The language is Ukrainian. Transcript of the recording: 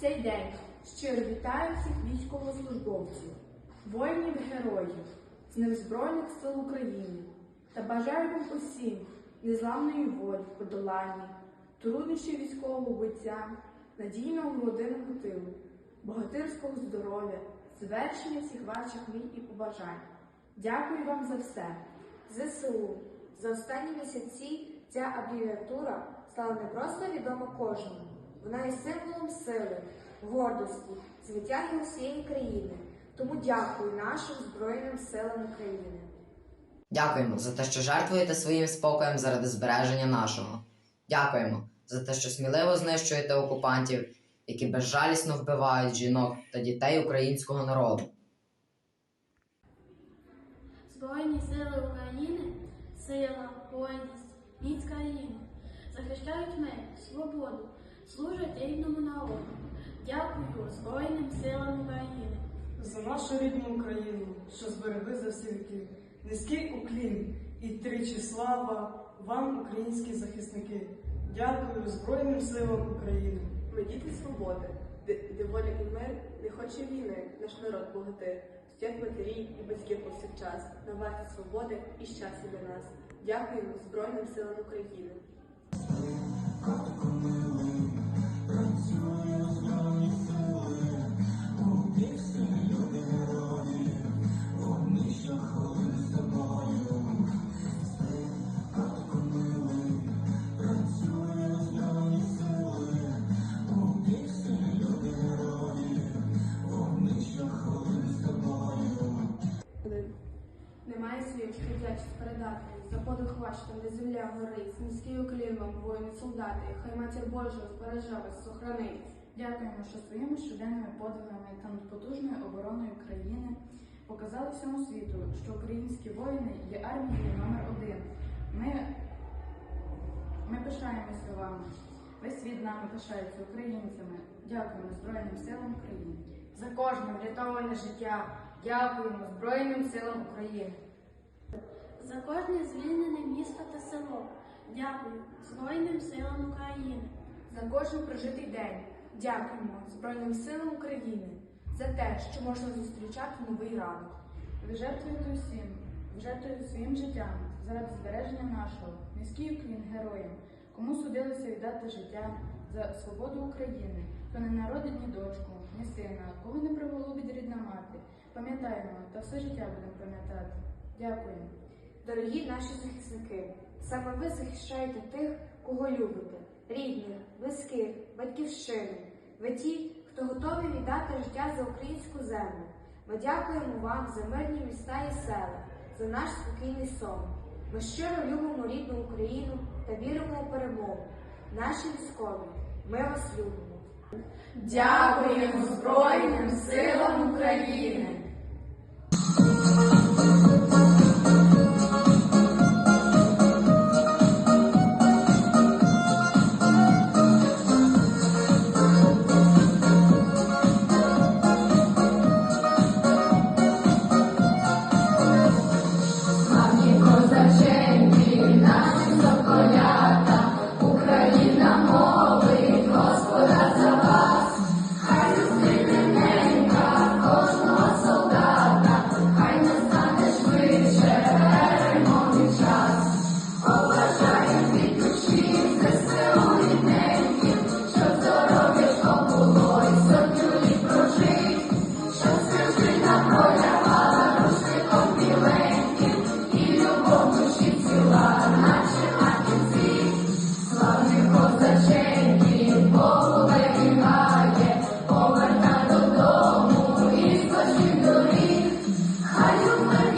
цей день щиро вітаю всіх військовослужбовців, воїнів-героїв, з Днем Збройних сил України та бажаю вам усім незламної волі, подолання, труднощів військового бойця, надійного родинного тилу, богатирського здоров'я, звершення всіх ваших мрій і побажань. Дякую вам за все. ЗСУ. За останні місяці ця абревіатура стала не просто відома кожному. Вона є символом сили, гордості, звитяги усієї країни. Тому дякую нашим Збройним силам України. Дякуємо за те, що жертвуєте своїм спокоєм заради збереження нашого. Дякуємо за те, що сміливо знищуєте окупантів, які безжалісно вбивають жінок та дітей українського народу. Збройні сили України, сила, гордість, міць країни, захищають мир, свободу, служать рідному народу. Дякую Збройним силам України. За нашу рідну Україну, що зберегли за всі віки. Низький уклін і тричі слава вам, українські захисники. Дякую Збройним силам України. Ми діти свободи, де, воля і мир не хоче війни, наш народ богатир. Стоять матері і батьки повсякчас на варті свободи і щастя для нас. Дякуємо Збройним силам України. soul. Немає слів, що вдячність передати. За подих ваш там, де земля горить, низький уклін вам, воїни, солдати. Хай матір Божа збереже вас, сохранить. Дякуємо, що своїми щоденними подвигами та потужною обороною країни показали всьому світу, що українські воїни є армією номер один. Ми, ми пишаємося вами. Весь світ нами пишається українцями. Дякуємо Збройним силам України. За кожне врятоване життя. Дякуємо Збройним силам України. За кожне звільнене місто та село. Дякую Збройним силам України. За кожен прожитий день. Дякуємо Збройним силам України за те, що можна зустрічати новий ранок. Ви жертвуєте усім, ви жертвуєте своїм життям заради збереження нашого, низький уклін героям, кому судилося віддати життя за свободу України, хто не народить ні дочку, ні сина, кого не приголубить рідна мати. Пам'ятаємо та все життя будемо пам'ятати. Дякуємо. Дорогі наші захисники, саме ви захищаєте тих, кого любите, рідних, близьких, батьківщину. Ви ті, хто готовий віддати життя за українську землю. Ми дякуємо вам за мирні міста і села, за наш спокійний сон. Ми щиро любимо рідну Україну та віримо у перемогу. Наші військові, ми вас любимо. Дякуємо Збройним силам України!